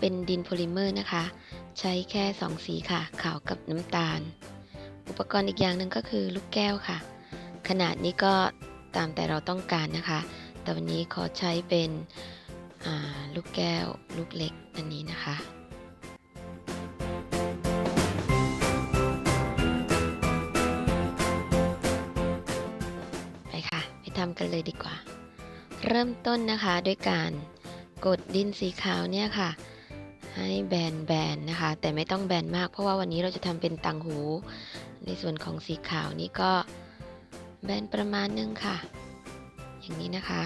เป็นดินโพลิเมอร์นะคะ ใช้แค่ 2 สีค่ะ ขาวกับน้ำตาล อุปกรณ์อีกอย่างหนึ่งก็คือลูกแก้วค่ะ ขนาดนี้ก็ตามแต่เราต้องการนะคะ แต่วันนี้ขอใช้เป็นลูกแก้วลูกเล็กอันนี้นะคะไปค่ะไปทำกันเลยดีกว่า เริ่มต้นนะคะด้วยการกดดินสีขาวเนี่ยค่ะ ให้แบนแบนๆนะคะ แต่ไม่ต้องแบนมาก เพราะว่าวันนี้เราจะทำเป็นตังหู ในส่วนของสีขาวนี่ก็แบนประมาณนึงค่ะ อย่างนี้นะคะ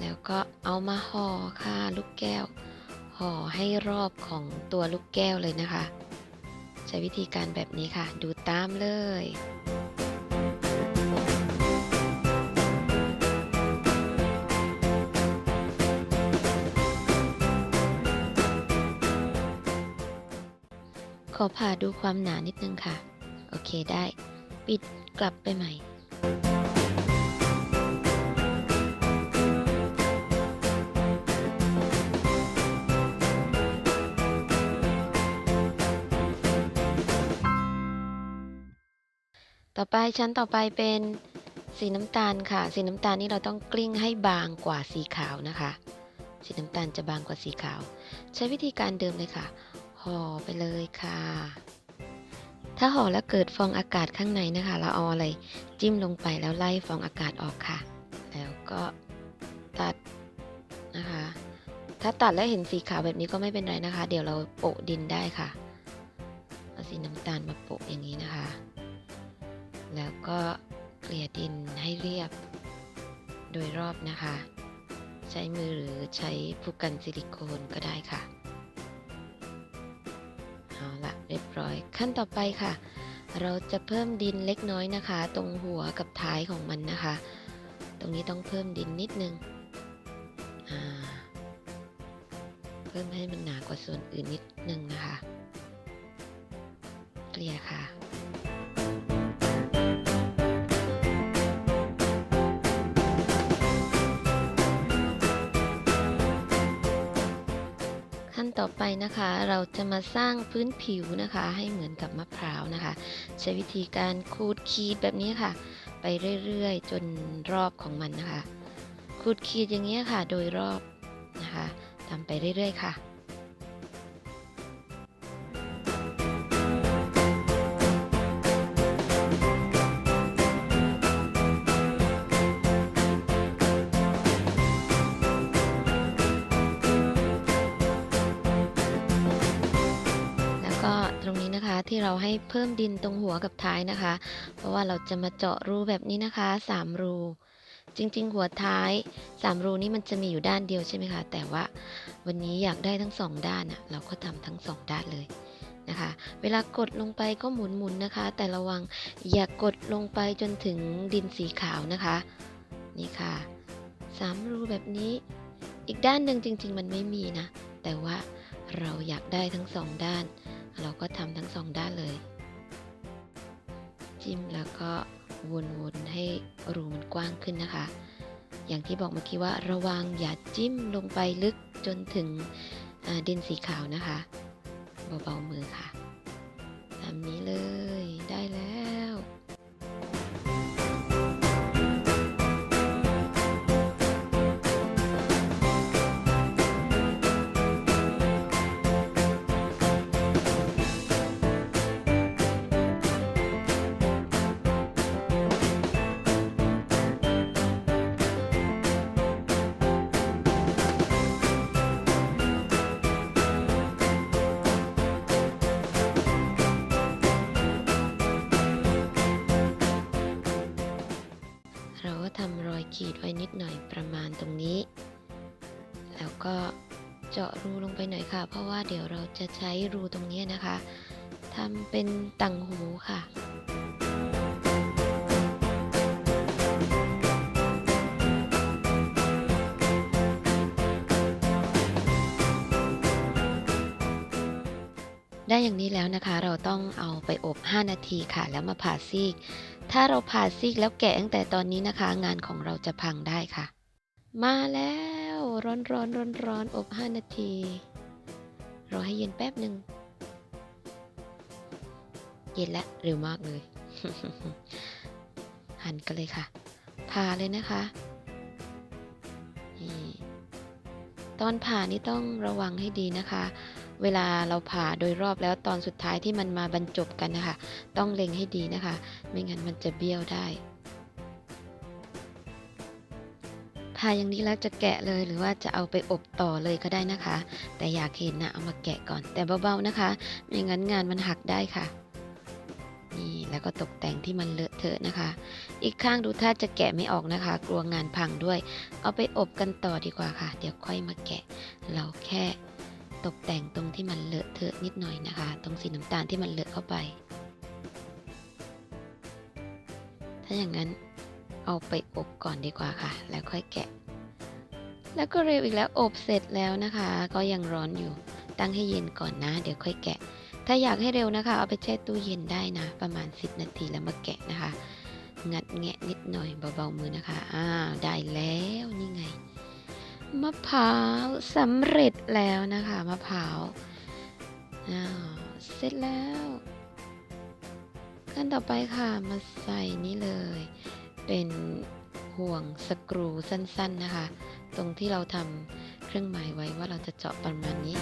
แล้วก็เอามาห่อค่ะลูกแก้ว ห่อให้รอบของตัวลูกแก้วเลยนะคะ ใช้วิธีการแบบนี้ค่ะ ดูตามเลย อผ่าดูความหนานิดนึงค่ะ โอเคได้ ปิดกลับไปใหม่ต่อไปชั้นต่อไปเป็นสีน้ำตาลค่ะ สีน้ำตาลนี่เราต้องกลิ้งให้บางกว่าสีขาวนะคะ สีน้ำตาลจะบางกว่าสีขาว ใช้วิธีการเดิมเลยค่ะ ห่อไปเลยค่ะ ถ้าห่อแล้วเกิดฟองอากาศข้างในนะคะ เราเอาอะไรจิ้มลงไปแล้วไล่ฟองอากาศออกค่ะ แล้วก็ตัดนะคะ ถ้าตัดแล้วเห็นสีขาวแบบนี้ก็ไม่เป็นไรนะคะ เดี๋ยวเราโปะดินได้ค่ะเอาสีน้ำตาลมาโปะอย่างนี้นะคะ แล้วก็เกลี่ยดินให้เรียบโดยรอบนะคะ ใช้มือหรือใช้ผู้กันซิลิโคนก็ได้ค่ะ ร้อย ขั้นต่อไปค่ะ เราจะเพิ่มดินเล็กน้อยนะคะ ตรงหัวกับท้ายของมันนะคะ ตรงนี้ต้องเพิ่มดินนิดนึงอ่าเพิ่มให้มันหนากว่าส่วนอื่นนิดนึงนะคะเกลี่ยค่ะ ต่อไปนะคะ เราจะมาสร้างพื้นผิวนะคะ ให้เหมือนกับมะพร้าวนะคะ ใช้วิธีการขูดขีดแบบนี้ค่ะ ไปเรื่อยๆ จนรอบของมันนะคะขูดขีดอย่างนี้ยค่ะ โดยรอบนะคะทำไปเรื่อยๆค่ะ นะคะ ที่เราให้เพิ่มดินตรงหัวกับท้ายนะคะ เพราะว่าเราจะมาเจาะรูแบบนี้นะคะ 3 รู จริง ๆ หัวท้าย 3 รูนี้มันจะมีอยู่ด้านเดียวใช่ไหมคะ แต่ว่าวันนี้อยากได้ทั้ง 2 ด้านอะเราก็ทำทั้ง 2 ด้านเลยนะคะ เวลากดลงไปก็หมุนๆนะคะ แต่ระวังอย่ากดลงไปจนถึงดินสีขาวนะคะ นี่ค่ะ 3 รูแบบนี้ อีกด้านหนึ่งจริง ๆ มันไม่มีนะ แต่ว่าเราอยากได้ทั้งสองด้าน เราก็ทำทั้งสองด้านเลย จิ้มแล้วก็วนๆให้รูมันกว้างขึ้นนะคะ อย่างที่บอกเมื่อกี้ว่าระวังอย่าจิ้มลงไปลึกจนถึงดินสีขาวนะคะ เบาๆมือค่ะ เราก็ทำรอยขีดไว้นิดหน่อยประมาณตรงนี้ แล้วก็เจาะรูลงไปหน่อยค่ะ เพราะว่าเดี๋ยวเราจะใช้รูตรงนี้นะคะทำเป็นต่างหูค่ะ ได้อย่างนี้แล้วนะคะ เราต้องเอาไปอบ 5 นาทีค่ะ แล้วมาผ่าซีก ถ้าเราผ่าซีกแล้วแกะตั้งแต่ตอนนี้นะคะ งานของเราจะพังได้ค่ะ มาแล้วร้อนร้อนร้อนร้อนอบ 5 นาทีรอให้เย็นแป๊บหนึ่งเย็นแล้วเร็วมากเลย หั่นกันเลยค่ะผ่าเลยนะคะตอนผ่านี่ต้องระวังให้ดีนะคะ เวลาเราผ่าโดยรอบแล้วตอนสุดท้ายที่มันมาบรรจบกันนะคะ ต้องเล็งให้ดีนะคะ ไม่งั้นมันจะเบี้ยวได้ผ่าอย่างนี้แล้วจะแกะเลยหรือว่าจะเอาไปอบต่อเลยก็ได้นะคะ แต่อยากเห็นนะเอามาแกะก่อน แต่เบาๆนะคะ ไม่งั้นงานมันหักได้ค่ะ นี่แล้วก็ตกแต่งที่มันเลอะเทอะนะคะ อีกข้างดูถ้าจะแกะไม่ออกนะคะ กลัวงานพังด้วย เอาไปอบกันต่อดีกว่าค่ะ เดี๋ยวค่อยมาแกะ เราแค่ ตกแต่งตรงที่มันเลอะเทอะนิดหน่อยนะคะ ตรงสีน้ำตาลที่มันเลอะเข้าไป ถ้าอย่างนั้นเอาไปอบก่อนดีกว่าค่ะ แล้วค่อยแกะ แล้วก็เร็วอีกแล้วอบเสร็จแล้วนะคะ ก็ยังร้อนอยู่ ตั้งให้เย็นก่อนนะ เดี๋ยวค่อยแกะ ถ้าอยากให้เร็วนะคะ เอาไปแช่ตู้เย็นได้นะ ประมาณ 10 นาทีแล้วมาแกะนะคะ งัดแงะนิดหน่อยเบาๆมือนะคะ อ้าวได้แล้วนี่ไง มะพร้าวสำเร็จแล้วนะคะมะพร้าวเสร็จแล้วขั้นต่อไปค่ะมาใส่นี่เลย เป็นห่วงสกรูสั้นๆนะคะ ตรงที่เราทำเครื่องหมายไว้ว่าเราจะเจาะประมาณนี้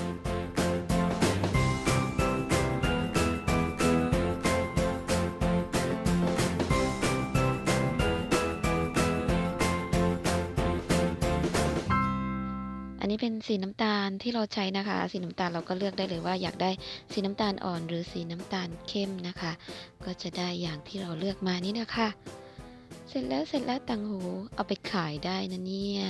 นี้เป็นสีน้ำตาลที่เราใช้นะคะ สีน้ำตาลเราก็เลือกได้เลยว่าอยากได้สีน้ำตาลอ่อน หรือสีน้ำตาลเข้มนะคะ ก็จะได้อย่างที่เราเลือกมานี่นะคะ เสร็จแล้วเสร็จแล้วต่างหูเอาไปขายได้นะเนี่ย